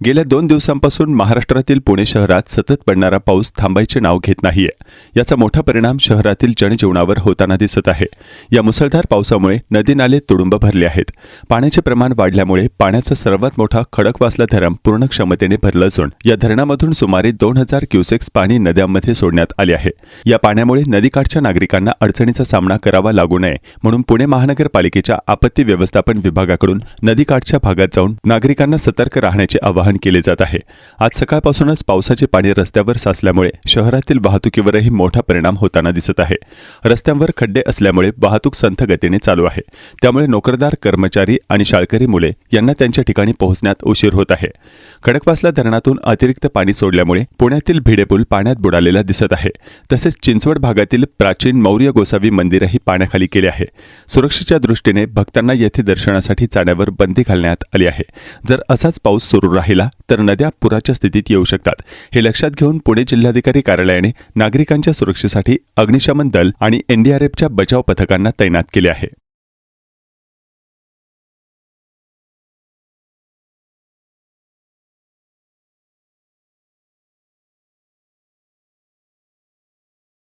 गेल्या दोन दिवसांपासून महाराष्ट्रातील पुणे शहरात सतत पडणारा पाऊस थांबायचे नाव घेत नाहीये. याचा मोठा परिणाम शहरातील जनजीवनावर होताना दिसत आहे. या मुसळधार पावसामुळे नदी नाले तुडुंब भरले आहेत. पाण्याचे प्रमाण वाढल्यामुळे पाण्याचा सर्वात मोठा खडकवासला धरण पूर्ण क्षमतेने भरलं असून या धरणामधून सुमारे दोन हजार क्युसेक्स पाणी नद्यांमध्ये सोडण्यात आले आहे. या पाण्यामुळे नदीकाठच्या नागरिकांना अडचणीचा सामना करावा लागू नये म्हणून पुणे महानगरपालिकेच्या आपत्ती व्यवस्थापन विभागाकडून नदीकाठच्या भागात जाऊन नागरिकांना सतर्क राहण्याचे आवाहन केले जात आहे. आज सकाळपासूनच पावसाचे पाणी रस्त्यावर साचल्यामुळे शहरातील वाहतुकीवरही मोठा परिणाम होताना दिसत आहे. रस्त्यांवर खड्डे असल्यामुळे वाहतूक संथ गतीने चालू आहे. त्यामुळे नोकरदार कर्मचारी आणि शाळकरी मुले यांना त्यांच्या ठिकाणी पोहोचण्यात उशीर होत आहे. खडकवासला धरणातून अतिरिक्त पाणी सोडल्यामुळे पुण्यातील भिडेपूल पाण्यात बुडालेला दिसत आहे. तसेच चिंचवड भागातील प्राचीन मौर्य गोसावी मंदिरही पाण्याखाली केले आहे. सुरक्षेच्या दृष्टीने भक्तांना येथे दर्शनासाठी जाण्यावर बंदी घालण्यात आली आहे. जर असाच पाऊस सुरू राहिला तर नद्या पुराच्या स्थितीत येऊ शकतात. हे लक्षात घेऊन पुणे जिल्हाधिकारी कार्यालयाने नागरिकांच्या सुरक्षेसाठी अग्निशमन दल आणि एनडीआरएफच्या बचाव पथकांना तैनात केले आहे.